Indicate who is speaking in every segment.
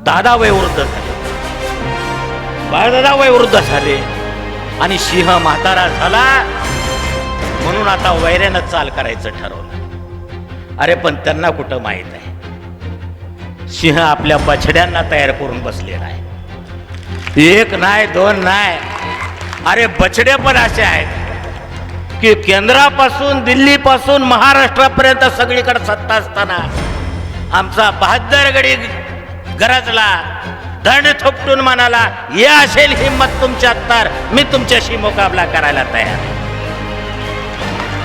Speaker 1: दादा वयोवृद्ध झाले. बाळदादा वयोवृद्ध झाले. आणि सिंह म्हातारा झाला. म्हणून आता वैऱ्यानं चाल करायचं ठरवलं. अरे पण त्यांना कुठं माहीत आहे? सिंह आपल्या बछड्यांना तयार करून बसलेला आहे. एक नाही दोन नाही. अरे बछडे पण असे आहेत की केंद्रापासून दिल्लीपासून महाराष्ट्रापर्यंत सगळीकडे सत्ता असताना आमचा बहादर गरजला दंड थोपटून म्हणाला या असेल हिंमत तुमच्यात तर मी तुमच्याशी मुकाबला करायला तयार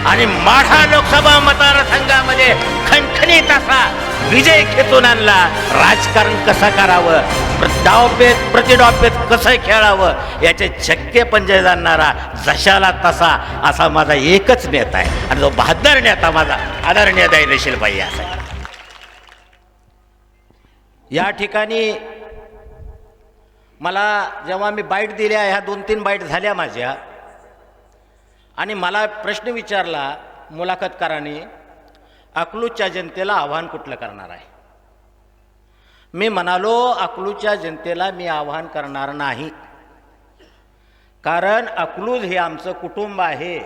Speaker 1: आणि माढा लोकसभा मतदारसंघामध्ये खणखणीत असा विजय खेचून आणला. राजकारण कसं करावं? प्र- डावपेच प्रतिडावपेच कसं खेळावं? याचे छक्के पंजे जाणणारा जशाला तसा असा माझा एकच नेता आहे. आणि जो बहादर नेता माझा आदरणीय दैनशील पाहिजे असा या ठिकाणी मला जेव्हा मी बाईट दिल्या ह्या दोन तीन बाईट झाल्या माझ्या आणि मला प्रश्न विचारला मुलाखतकाराने अकलूजच्या जनतेला आव्हान कुठलं करणार आहे? मी म्हणालो अकलूजच्या जनतेला मी आव्हान करणार नाही. कारण अकलूज हे आमचं कुटुंब आहे.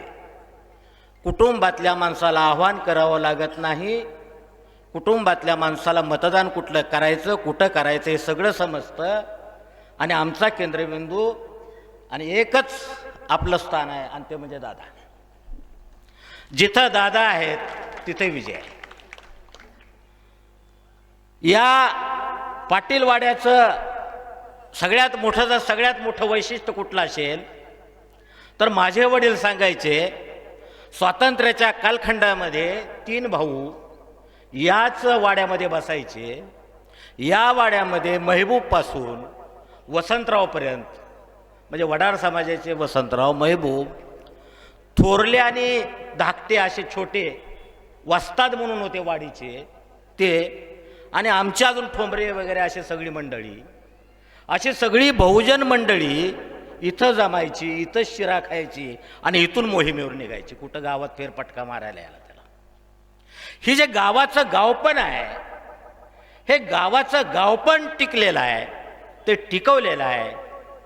Speaker 1: कुटुंबातल्या माणसाला आव्हान करावं लागत नाही. कुटुंबातल्या माणसाला मतदान कुठलं करायचं कुठं करायचं हे सगळं समजतं. आणि आमचा केंद्रबिंदू आणि एकच आपलं स्थान आहे आणि ते म्हणजे दादा. जिथं दादा आहेत तिथे विजय. आहे या पाटीलवाड्याचं सगळ्यात मोठं जर सगळ्यात मोठं वैशिष्ट्य कुठलं असेल तर माझे वडील सांगायचे स्वातंत्र्याच्या कालखंडामध्ये तीन भाऊ याच वाड्यामध्ये बसायचे या वाड्यामध्ये महबूबपासून वसंतरावपर्यंत म्हणजे वडार समाजाचे वसंतराव महबूब थोरले आणि धाकटे असे छोटे वस्ताद म्हणून होते वाडीचे ते आणि आमच्या अजून ठोंबरे वगैरे असे सगळी मंडळी अशी सगळी बहुजन मंडळी इथं जमायची इथं शिरा खायची आणि इथून मोहिमेवर निघायची. कुठं गावात फेरपटका मारायला यायला. ही जे गावाचं गावपण आहे हे गावाचं गावपण टिकलेलं आहे ते टिकवलेलं आहे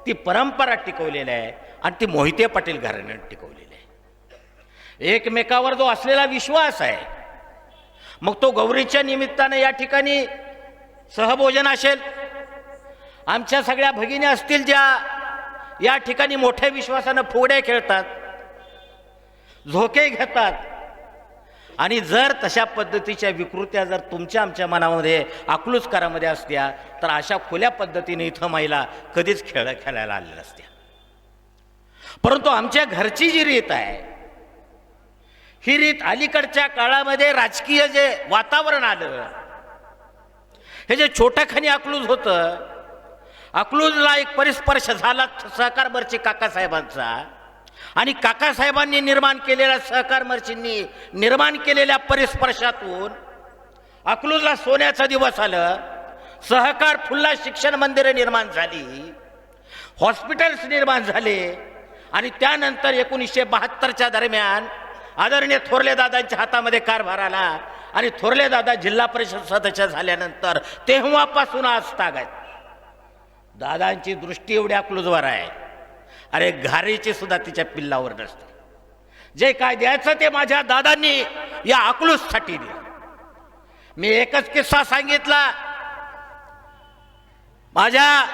Speaker 1: ती परंपरा टिकवलेली आहे आणि ती मोहिते पाटील घराण्यानं टिकवलेली आहे. एकमेकावर जो असलेला विश्वास आहे मग तो गौरीच्या निमित्ताने या ठिकाणी सहभोजन असेल. आमच्या सगळ्या भगिनी असतील ज्या या ठिकाणी मोठ्या विश्वासानं फुगड्या खेळतात झोके घेतात आणि जर तशा पद्धतीच्या विकृत्या जर तुमच्या आमच्या मनामध्ये अकलूजकारामध्ये असत्या तर अशा खुल्या पद्धतीने इथं महिला कधीच खेळ खेळायला आलेल्या असत्या परंतु आमच्या घरची जी रीत आहे ही रीत अलीकडच्या काळामध्ये राजकीय जे वातावरण आलं हे जे छोट्याखानी अकलूज होतं अकलूजला एक परिस्पर्श झाला सहकार काकासाहेबांचा. आणि काकासाहेबांनी निर्माण केलेल्या सहकार मर्चींनी निर्माण केलेल्या परिस्पर्शातून अकलूजला सोन्याचा दिवस आलं सहकार फुल्ला शिक्षण मंदिरं निर्माण झाली हॉस्पिटल्स निर्माण झाले आणि त्यानंतर एकोणीसशे बहात्तरच्या दरम्यान आदरणीय थोरले दादांच्या हातामध्ये कारभार आला आणि थोरले दादा जिल्हा परिषद सदस्य झाल्यानंतर तेव्हापासून आज तागायत दादांची दृष्टी एवढी अकलूजवर आहे. अरे घारीची सुद्धा तिच्या पिल्लावर नसते. जे काय द्यायचं ते माझ्या दादांनी या अकलूससाठी दिलं. मी एकच किस्सा सांगितला. माझ्या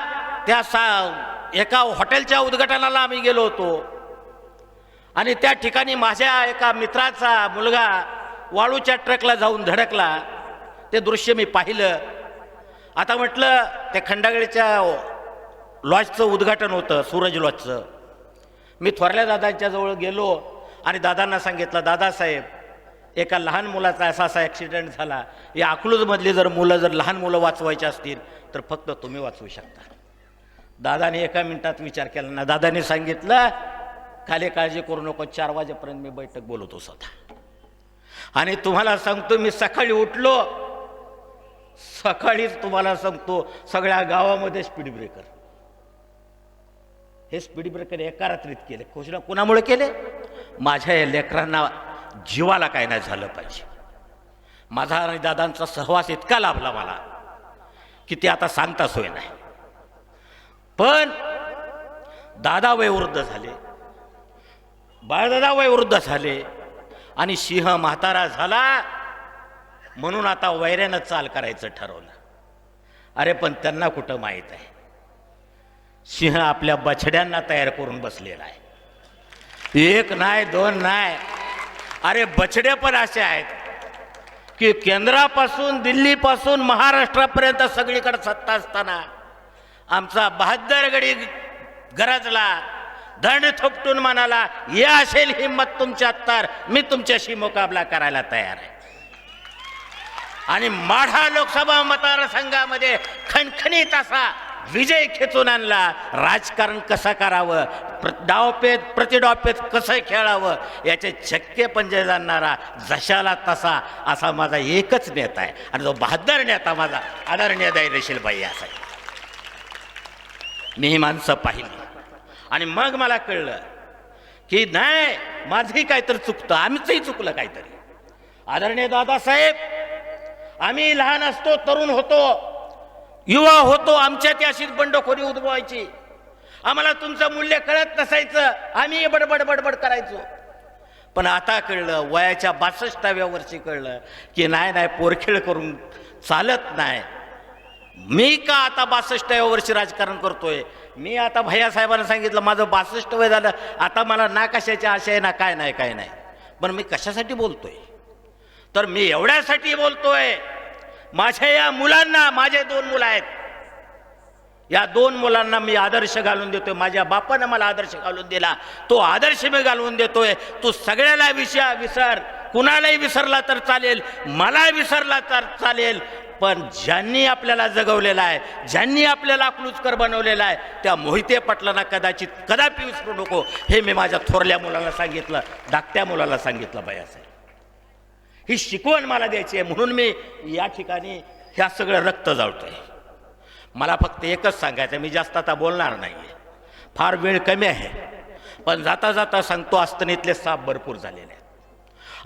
Speaker 1: त्या सा एका हॉटेलच्या उद्घाटनाला आम्ही गेलो होतो. आणि त्या ठिकाणी माझ्या एका मित्राचा मुलगा वाळूच्या ट्रकला जाऊन धडकला. ते दृश्य मी पाहिलं. आता म्हटलं त्या खंडागडीच्या लॉजचं उद्घाटन होतं सूरज लॉजचं. मी थोरल्या दादांच्या जवळ गेलो आणि दादांना सांगितलं दादासाहेब एका लहान मुलाचा असा असा ॲक्सिडेंट झाला. या अकलूजमधली जर मुलं जर लहान मुलं वाचवायची असतील तर फक्त तुम्ही वाचवू शकता. दादाने एका मिनिटात विचार केला ना दादाने सांगितलं खाली काळजी करू नको चार वाजेपर्यंत मी बैठक बोलवतो स्वतः. आणि तुम्हाला सांगतो मी सकाळी उठलो. सकाळीच तुम्हाला सांगतो सगळ्या गावामध्ये स्पीड ब्रेकर हे स्पीड ब्रेकर एका रात्रीत केले. घोषणा कोणामुळे केले? माझ्या या लेकरांना जीवाला काय नाही झालं पाहिजे. माझा आणि दादांचा सहवास इतका लाभला मला की ते आता सांगता सोय नाही. पण दादा वयोवृद्ध झाले बाळदादा वयोवृद्ध झाले आणि सिंह म्हातारा झाला म्हणून आता वैऱ्यानं चाल करायचं ठरवलं. अरे पण त्यांना कुठं माहीत आहे? सिंह आपल्या बछड्यांना तयार करून बसलेला आहे. एक नाही दोन नाही. अरे बछडे पण असे आहेत की केंद्रापासून दिल्लीपासून महाराष्ट्रापर्यंत सगळीकडे सत्ता असताना आमचा बहादरगडी गरजला दंड थोपटून म्हणाला या असेल हिंमत तुमच्यात तर मी तुमच्याशी मुकाबला करायला तयार आहे. आणि माढा लोकसभा मतदारसंघामध्ये खणखणीत असा विजय खेचून आणला. राजकारण कसं करावं? प्र डावपेत प्रतिडावपेत कसं खेळावं? याचे चक्के पंजे जाणणारा जशाला तसा असा माझा एकच नेता आहे. आणि जो बहादर नेता माझा आदरणीय दैर्यशील बाई असा मी ही माणसं पाहिली. आणि मग मला कळलं की नाही माझंही काहीतरी चुकतं. आमचंही चुकलं काहीतरी. आदरणीय दादासाहेब आम्ही लहान असतो तरुण होतो. युवा होतो आमच्यात अशीच बंडखोरी उद्भवायची. आम्हाला तुमचं मूल्य कळत नसायचं. आम्ही बडबड बडबड करायचो. पण आता कळलं वयाच्या बासष्टाव्या वर्षी कळलं की नाही नाही पोरखेळ करून चालत नाही. मी का आता बासष्टाव्या वर्षी राजकारण करतोय? मी आता भैयासाहेबांना सांगितलं माझं बासष्ट वय झालं. आता मला ना कशाची आशा आहे ना काय नाही काय नाही. पण मी कशासाठी बोलतोय? तर मी एवढ्यासाठी बोलतोय माझ्या या मुलांना माझे दोन मुलं आहेत. या दोन मुलांना मी आदर्श घालून देतोय. माझ्या बापानं मला आदर्श घालून दिला. तो आदर्श मी घालून देतोय. तू सगळ्याला विषया विसर. कुणालाही विसरला तर चालेल. मला विसरला तर चालेल. पण ज्यांनी आपल्याला जगवलेला आहे ज्यांनी आपल्याला अकलूचकर बनवलेला आहे त्या मोहिते पटलांना कदाचित कदापि विसरू नको. हे मी माझ्या थोरल्या मुलाला सांगितलं धाकट्या मुलाला सांगितलं बयासाहेब ही शिकवण मला द्यायची आहे. म्हणून मी या ठिकाणी ह्या सगळं रक्त जाळतोय. मला फक्त एकच सांगायचं मी जास्त आता बोलणार नाही फार वेळ कमी आहे. पण जाता जाता सांगतो आस्तनीतले साप भरपूर झालेले आहेत.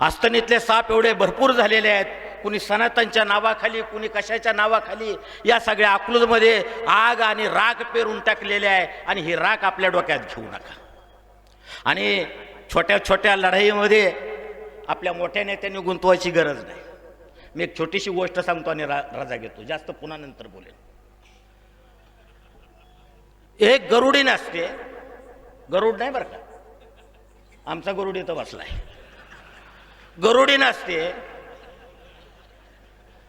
Speaker 1: आस्तनीतले साप एवढे भरपूर झालेले आहेत कुणी सनातनच्या नावाखाली कुणी कशाच्या नावाखाली या सगळ्या अकलूजमध्ये आग आणि राग पेरून टाकलेले आहे आणि ही राग आपल्या डोक्यात घेऊ नका. आणि छोट्या छोट्या लढाईमध्ये आपल्या मोठ्या नेत्यांनी गुंतवायची गरज नाही. मी एक छोटीशी गोष्ट सांगतो आणि रा रजा घेतो. जास्त पुन्हा नंतर बोलेन. एक गरुडीन असते गरुड नाही बरं का? आमचा गरुड इथं बसलाय. गरुडी नसते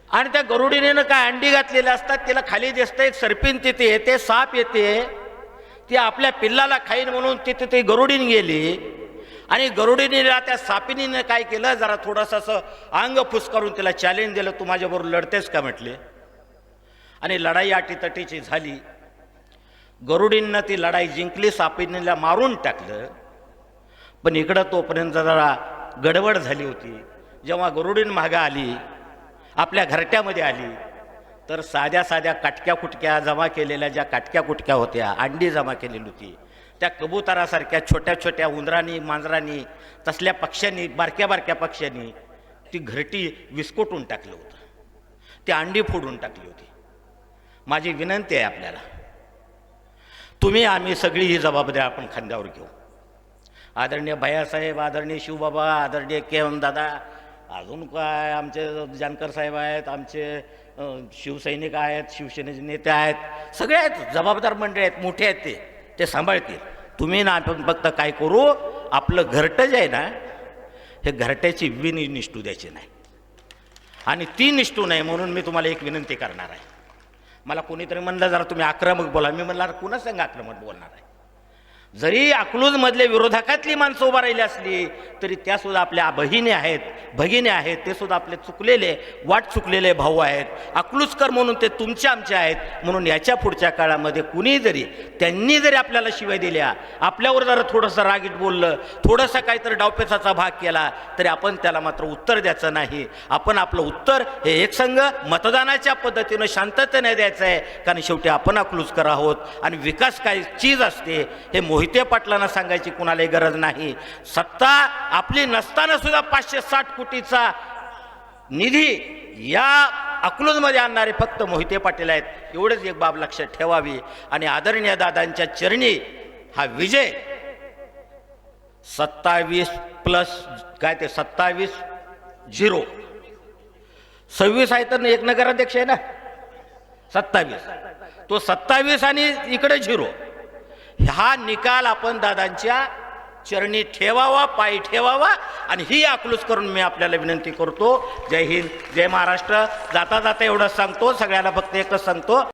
Speaker 1: आणि त्या गरुडीने काय अंडी घातलेली असतात तिला खाली दिसतं एक सरपिन तिथे येते साप येते. ती आपल्या पिल्लाला खाईन म्हणून तिथे ती गरुडीन गेली. आणि गरुडीनीला त्या सापिनीनं काय केलं? जरा थोडंसं असं अंग फुसकारून तिला चॅलेंज दिलं तू माझ्याबरोबर लढतेस का? म्हटले. आणि लढाई अटीतटीची झाली. गरुडींनं ती लढाई जिंकली सापिनीला मारून टाकलं. पण इकडं तोपर्यंत जरा गडबड झाली होती. जेव्हा गरुडीन मागं आली आपल्या घरट्यामध्ये आली तर साध्या साध्या काटक्या कुटक्या जमा केलेल्या ज्या काटक्या कुटक्या होत्या अंडी जमा केलेली होती त्या कबुतरासारख्या छोट्या छोट्या उंदरांनी मांजरांनी तसल्या पक्ष्यांनी बारक्या बारक्या पक्ष्यांनी ती घरटी विस्कोटून टाकलं होतं. ती अंडी फोडून टाकली होती. माझी विनंती आहे आपल्याला तुम्ही आम्ही सगळी ही जबाबदारी आपण खांद्यावर घेऊ. आदरणीय भैयासाहेब आदरणीय शिवबाबा आदरणीय के एम दादा अजून काय आमचे जानकर साहेब आहेत आमचे शिवसैनिक आहेत शिवसेनेचे नेते आहेत सगळे आहेत जबाबदार मंडळी आहेत मोठे आहेत ते. ते सांभाळतील. तुम्ही ना आपण फक्त काय करू आपलं घरटं जे आहे ना हे घरट्याची विनी निष्ठू द्यायची नाही. आणि ती निष्ठू नाही म्हणून मी तुम्हाला एक विनंती करणार आहे. मला कोणीतरी म्हणलं जरा तुम्ही आक्रमक बोला. मी म्हणणार कुणा संघ आक्रमक बोलणार आहे? जरी अकलूजमधले विरोधकातली माणसं उभा राहिली असली तरी त्या सुद्धा आपल्या बहिणी आहेत भगिनी आहेत ते सुद्धा आपले चुकलेले वाट चुकलेले भाऊ आहेत. अकलूजकर म्हणून ते तुमचे आमचे आहेत म्हणून याच्या पुढच्या काळामध्ये कुणी जरी त्यांनी जरी आपल्याला शिवाय दिल्या आपल्यावर जरा थोडंसं रागीट बोललं थोडंसं काहीतरी डावपेचाचा भाग केला तरी आपण त्याला मात्र उत्तर द्यायचं नाही. आपण आपलं उत्तर हे एकसंघ मतदानाच्या पद्धतीनं शांततेने द्यायचं आहे कारण शेवटी आपण अकलूजकर आहोत आणि विकास काय चीज असते हे मोहिते पाटलांना सांगायची कुणालाही गरज नाही. सत्ता आपली नसताना सुद्धा पाचशे साठ कोटीचा निधी या अकलूजमध्ये आणणारे फक्त मोहिते पाटील आहेत. एवढंच एक बाब लक्षात ठेवावी. आणि आदरणीय दादांच्या चरणी हा विजय. सत्तावीस प्लस काय ते सत्तावीस झिरो. सव्वीस आहे तर एक नगराध्यक्ष आहे ना? सत्तावीस. तो सत्तावीस आणि इकडे झिरो. हा निकाल आपण दादांच्या चरणी ठेवावा पायी ठेवावा आणि ही आकलूस करून मी आपल्याला विनंती करतो. जय हिंद जय महाराष्ट्र. जाता जाता एवढंच सांगतो सगळ्याला फक्त एकच सांगतो.